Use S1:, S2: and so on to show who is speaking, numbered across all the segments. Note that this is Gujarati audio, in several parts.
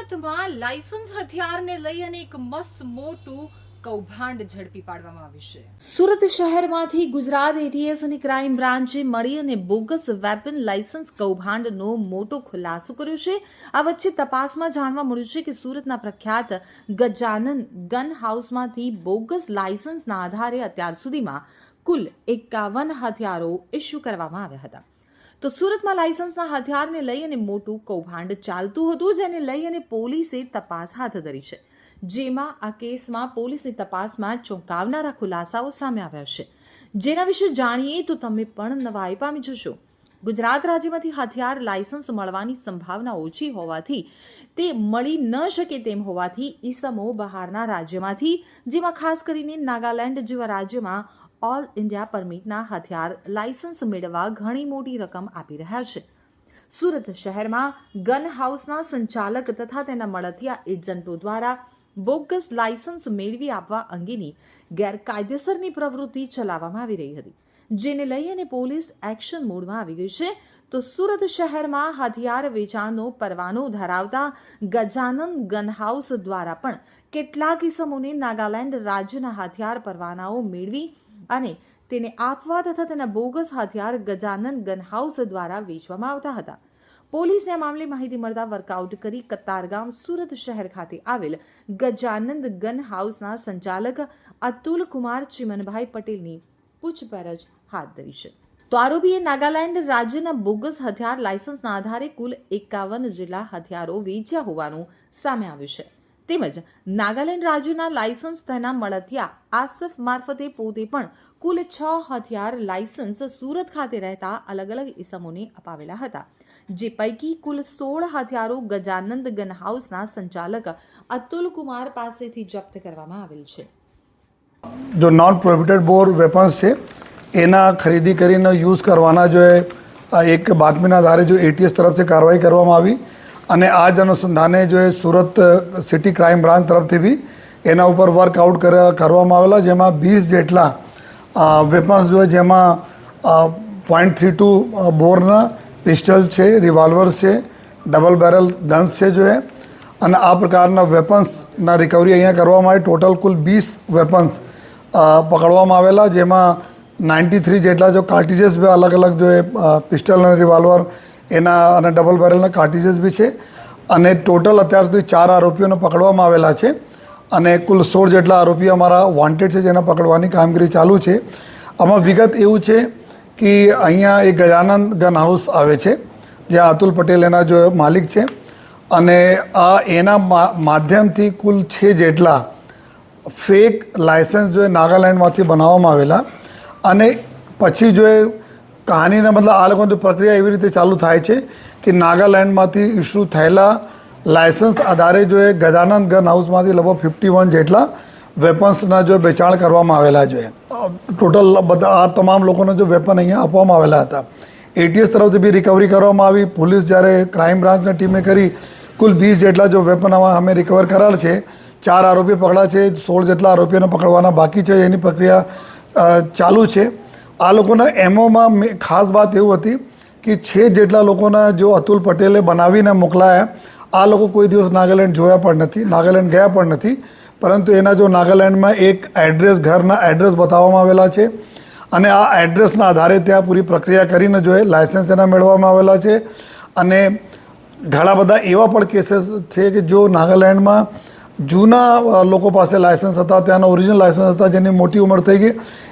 S1: સુરતમાં લાયસન્સ હથિયારને લઈ અને એક મસ્ત મોટું કૌભાંડ ઝડપી પાડવામાં આવ્યું છે. સુરત શહેરમાંથી ગુજરાત એટીએસ અને ક્રાઇમ બ્રાન્ચે મળી અને બોગસ વેપન લાયસન્સ કૌભાંડનો મોટો ખુલાસો કર્યો છે. આ વચ્ચે તપાસમાં જાણવા મળ્યું છે કે સુરતના પ્રખ્યાત ગજાનન ગન હાઉસમાંથી બોગસ લાયસન્સના આધારે અત્યાર સુધીમાં કુલ એકાવન હથિયારો ઇસ્યુ કરવામાં આવ્યા હતા. તો સુરતમાં લાયસન્સના હથિયારને લઈ અને મોટું કૌભાંડ ચાલતું હતું, જેને લઈ અને પોલીસે તપાસ હાથ ધરી છે. જેમાં આ કેસમાં પોલીસની તપાસમાં ચોંકાવનારા ખુલાસાઓ સામે આવ્યા છે. જેના વિશે જાણીએ તો તમે પણ નવાઈ પામી જશો. ગુજરાત રાજ્યમાંથી હથિયાર લાયસન્સ મળવાની સંભાવના ઓછી હોવાથી તે મળી ન શકે તેમ હોવાથી ઈસમો બહારના રાજ્યમાંથી, જેમાં ખાસ કરીને નાગાલેન્ડ જેવા રાજ્યમાં ઓલ ઇન્ડિયા પરમિટના હથિયાર લાયસન્સ મેળવવા ઘણી મોટી રકમ આપી રહ્યા છે. સુરત શહેરમાં ગન હાઉસના સંચાલક તથા તેના મળતિયા એજન્ટો દ્વારા બોગસ લાયસન્સ મેળવી આપવા અંગેની ગેરકાયદેસરની પ્રવૃત્તિ ચલાવવામાં આવી રહી હતી. જેને લઈ અને પોલીસ એક્શન મોડમાં આવી ગઈ છે. તો સુરત શહેરમાં હથિયાર વેચાણનો પરવાનો ધરાવતા ગજાનન ગન હાઉસ દ્વારા પણ કેટલાક ઇસમોને નાગાલેન્ડ રાજ્યના હથિયાર પરવાનાઓ મેળવી અને તેને આપવા તથા તેના બોગસ હથિયાર ગજાનન ગનહાઉસ દ્વારા વેચવામાં આવતા હતા. પોલીસને આ મામલે માહિતી મળતા વર્કઆઉટ કરી કતારગામ સુરત શહેર ખાતે આવેલ ગજાનંદ ગન હાઉસના સંચાલક અતુલ કુમાર ચિમનભાઈ પટેલની પૂછપરછ હાથ ધરી છે. તો આરોપીએ નાગાલેન્ડ રાજ્યના બોગસ હથિયાર લાયસન્સના આધારે કુલ એકાવન જેટલા હથિયારો વેચ્યા હોવાનું સામે આવ્યું છે. તેમજ નાગાલેન્ડ રાજ્યના લાયસન્સ તેના મળતિયા આસફ મારફતે પોતે પણ કુલ છ હથિયાર લાયસન્સ સુરત ખાતે રહેતા અલગ અલગ ઇસમોને અપાવેલા હતા, જે પૈકી કુલ સોળ હથિયારો ગજાનંદ ગન હાઉસના સંચાલક અતુલ કુમાર પાસેથી જપ્ત કરવામાં આવેલ છે.
S2: જો નોન પ્રોહિબિટેડ બોર વેપન્સ છે, એના ખરીદી કરીને યુઝ કરવાના જો એક બાતમીના આધારે જો એટીએસ તરફથી કાર્યવાહી કરવામાં આવી અને આ જ અનુસંધાને જો એ સુરત સિટી ક્રાઇમ બ્રાન્ચ તરફથી બી એના ઉપર વર્કઆઉટ કરવામાં આવેલા, જેમાં વીસ જેટલા વેપન્સ જોઈએ જેમાં પોઈન્ટ થ્રી ટુ બોરના પિસ્ટલ છે રિવોલ્વર છે ડબલ બેરલ ગન્સ છે જોઈએ અને આ પ્રકારના વેપન્સના રિકવરી અહીંયા કરવામાં આવી. ટોટલ કુલ વીસ વેપન્સ પકડવામાં આવેલા, જેમાં નાઇન્ટી થ્રી જેટલા જો કાર્ટિજેસ બી અલગ અલગ જો એ પિસ્ટલ અને રિવોલ્વર એના અને ડબલ બેરલના કાર્ટિજીસ બી છે. અને ટોટલ અત્યાર સુધી ચાર આરોપીઓને પકડવામાં આવેલા છે. અને કુલ સોળ જેટલા આરોપીઓ અમારા વોન્ટેડ છે જેને પકડવાની કામગીરી ચાલુ છે. આમાં વિગત એવું છે કે અહીંયા એક ગજાનંદ ગન હાઉસ આવે છે, જ્યાં અતુલ પટેલ એના જો માલિક છે. અને આ એના માધ્યમથી કુલ છે જેટલા ફેક લાયસન્સ જો નાગાલેન્ડમાંથી બનાવવામાં આવેલા. અને પછી જો એ કહાનીના મતલબ આ લોકોની પ્રક્રિયા એવી રીતે ચાલુ થાય છે કે નાગાલેન્ડમાંથી ઇસ્યુ થયેલા લાયસન્સ આધારે જો એ ગજાનંદ ગન હાઉસમાંથી લગભગ ફિફ્ટી વન જેટલા વેપન્સના જો વેચાણ કરવામાં આવેલા છે. ટોટલ બધા આ તમામ લોકોને જો વેપન અહીંયા આપવામાં આવેલા હતા. એટીએસ તરફથી બી રિકવરી કરવામાં આવી. પોલીસ જ્યારે ક્રાઇમ બ્રાન્ચની ટીમે કરી, કુલ વીસ જેટલા જો વેપન અમે રિકવર કરેલ છે. ચાર આરોપી પકડા છે. સોળ જેટલા આરોપીઓને પકડવાના બાકી છે. એની પ્રક્રિયા ચાલુ છે. આ લોકોના એમઓમાં મેં ખાસ વાત એવું હતી કે છે જેટલા લોકોના જો અતુલ પટેલે બનાવીને મોકલાયા, આ લોકો કોઈ દિવસ નાગાલેન્ડ જોયા પણ નથી, નાગાલેન્ડ ગયા પણ નથી. પરંતુ એના જો નાગાલેન્ડમાં એક એડ્રેસ, ઘરના એડ્રેસ બતાવવામાં આવેલા છે અને આ એડ્રેસના આધારે ત્યાં પૂરી પ્રક્રિયા કરીને જો એ લાયસન્સ એના મેળવવામાં આવેલા છે. અને ઘણા બધા એવા પણ કેસીસ છે કે જો નાગાલેન્ડમાં જૂના લોકો પાસે લાયસન્સ હતા, ત્યાંના ઓરિજિનલ લાયસન્સ હતા, જેની મોટી ઉંમર થઈ ગઈ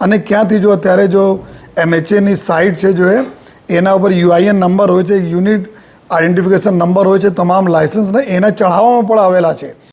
S2: અને ક્યાંથી જો અત્યારે જો એમએચએની સાઇટ છે જો એ, એના ઉપર યુઆઈએન નંબર હોય છે યુનિટ આઈડેન્ટિફિકેશન નંબર હોય છે, તમામ લાયસન્સને એના ચઢાવવામાં પણ આવેલા છે.